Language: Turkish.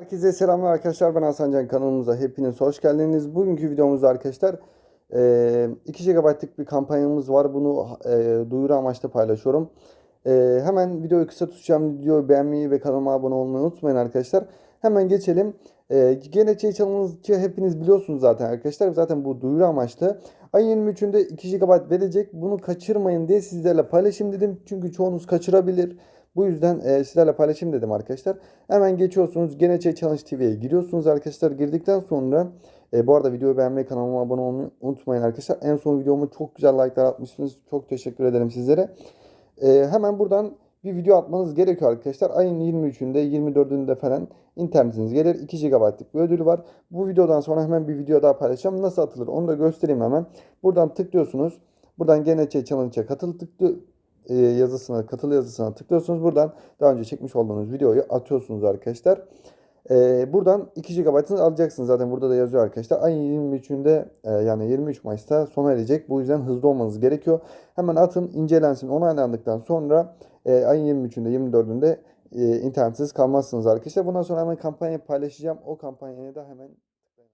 Herkese selamlar arkadaşlar. Ben Hasan Can kanalımıza hepiniz hoş geldiniz. Bugünkü videomuzda arkadaşlar e, 2 GB'lık bir kampanyamız var. Bunu e, duyuru amaçlı paylaşıyorum. E, hemen videoyu kısa tutacağım. Videoyu beğenmeyi ve kanalıma abone olmayı unutmayın arkadaşlar. Hemen geçelim. E, gene şey challenge'ı hepiniz biliyorsunuz zaten arkadaşlar. Zaten bu duyuru amaçlı. Ayın 23'ünde 2 GB verecek. Bunu kaçırmayın diye sizlerle paylaşayım dedim. Çünkü çoğunuz kaçırabilir. Bu yüzden e, sizlerle paylaşayım dedim arkadaşlar. Hemen geçiyorsunuz. Gene Şey Challenge TV'ye giriyorsunuz arkadaşlar. Girdikten sonra e, bu arada videoyu beğenmeyi, kanalıma abone olmayı unutmayın arkadaşlar. En son videomu çok güzel like'lar atmışsınız. Çok teşekkür ederim sizlere. E, hemen buradan bir video atmanız gerekiyor arkadaşlar. Ayın 23'ünde, 24'ünde falan internetiniz gelir. 2 GB'lık bir ödülü var. Bu videodan sonra hemen bir video daha paylaşacağım. Nasıl atılır onu da göstereyim hemen. Buradan tıklıyorsunuz. Buradan gene Şey Challenge'a katıl tıklı e, yazısına, katıl yazısına tıklıyorsunuz. Buradan daha önce çekmiş olduğunuz videoyu atıyorsunuz arkadaşlar. E, buradan 2 GB'ını alacaksınız. Zaten burada da yazıyor arkadaşlar. Ayın 23'ünde e, yani 23 Mayıs'ta sona erecek. Bu yüzden hızlı olmanız gerekiyor. Hemen atın, incelensin, onaylandıktan sonra e, ayın 23'ünde, 24'ünde e, internetsiz kalmazsınız arkadaşlar. Bundan sonra hemen kampanya paylaşacağım. O kampanyaya da hemen